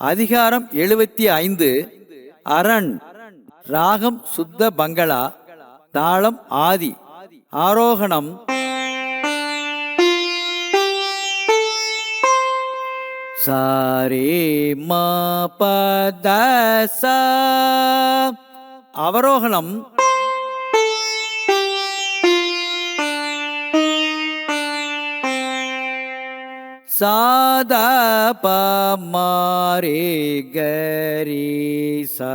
அதிகாரம் எழுபத்தி ஐந்து. அரண் ராகம் சுத்த பங்களா தாளம் ஆதி ஆரோகணம். சாரே மா பத அவரோகணம் அவரோகணம் சாதா பமாரே கரீசா.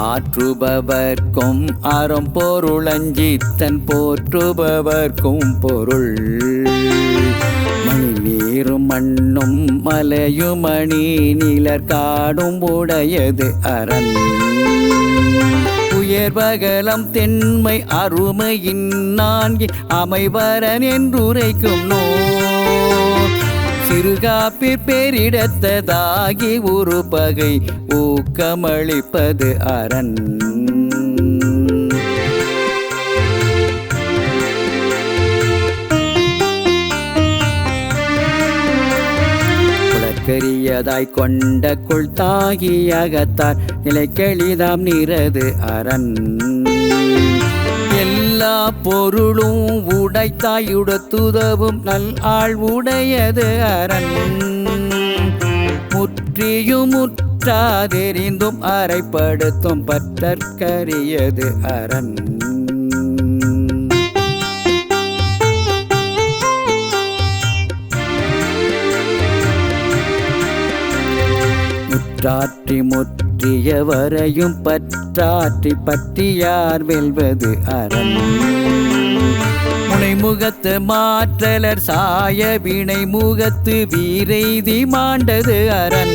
ஆற்றுபவர்க்கும் அறம் பொருளஞ்சித்தன் போற்றுபவர்க்கும் பொருள். மண்ணும் மலையுமணி நிலர் காடும் உடையது அரண். உயர்வகலம் தென்மை அருமையின் நான்கு அமைவரன் என்றுரைக்கும் நோ சிறுகாப்பிற் பேரிடத்ததாகி ஒரு பகை ஊக்கமளிப்பது அரண். பெரியதாய் கொண்ட குள் தாகியகத்தார் நிலைக்கெளிதாம் நிறது அரண். எல்லா பொருளும் உடைத்தாயுடத்துதவும் நல் ஆள் உடையது அரண். முற்றியும் முற்றாதெறிந்தும் அறைப்படுத்தும் பற்றற்கரியது அரண். பற்றாற்றி முற்றிய வரையும் பற்றாற்றி பற்றியார் வெல்வது அரண். முனைமுகத்து மாற்றலர் சாய வினை முகத்து வீரெய்தி மாண்டது அரண்.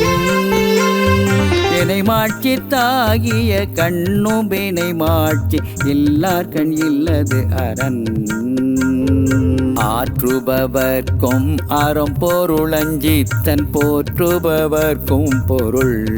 எனை மாட்சி தாகிய கண்ணும் வினை மாட்சி எல்லார் கண் இல்லது அரண். ஆற்றுபவர்க்கும் அறம் பொருளஞ்சித்தன் போற்றுபவர்க்கும் பொருள்.